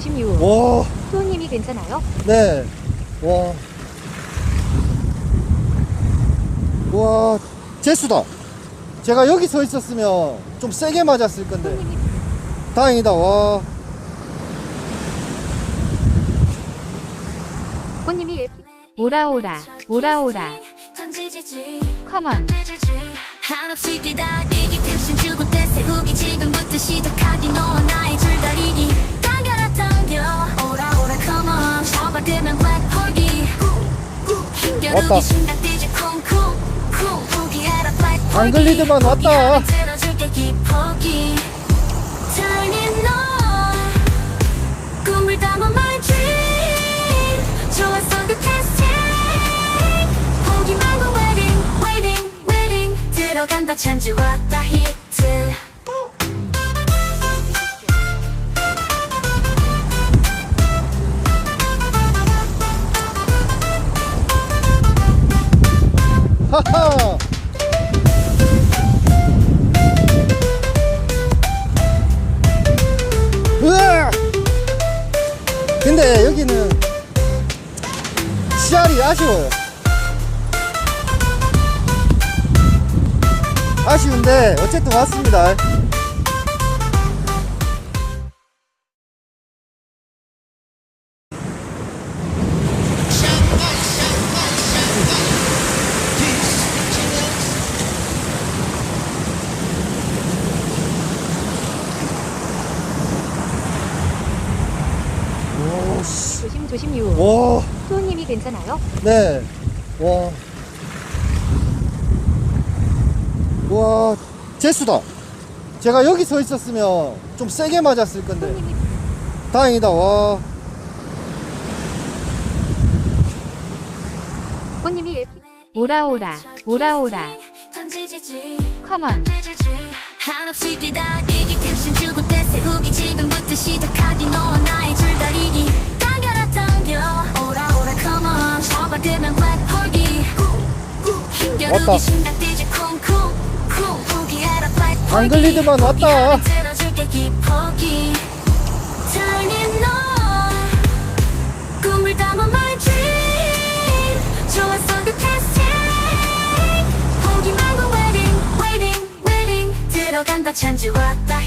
씨. 조심 조심요. 와, 수호님이 괜찮아요? 네. 와. 와, 재수다. 제가 여기 서 있었으면 좀 세게 맞았을 건데. 수호님이 다행이다, 와. 호님이 예- 오라오라 오라오라 컴온 한없이 기다리기 대신 주고 때 세우기 지금부터 시작하기 너와 왔다. 안 걸리더만 왔다. 들어간다 찬지 왔다 히 으아! 근데 여기는 시알이 아쉬워요. 아쉬운데 어쨌든 왔습니다. 조심 조심요. 와, 수호님이 괜찮아요? 네. 와. 와, 재수다. 제가 여기 서 있었으면 좀 세게 맞았을 건데. 수호님이 다행이다, 와. 호님이 예- 오라오라 오라오라 컴온 한없이 기다리기 대신 주고 때 세우기 지금부터 시작하기 너와 그 waiting waiting waiting 들어간다 찬지 왔다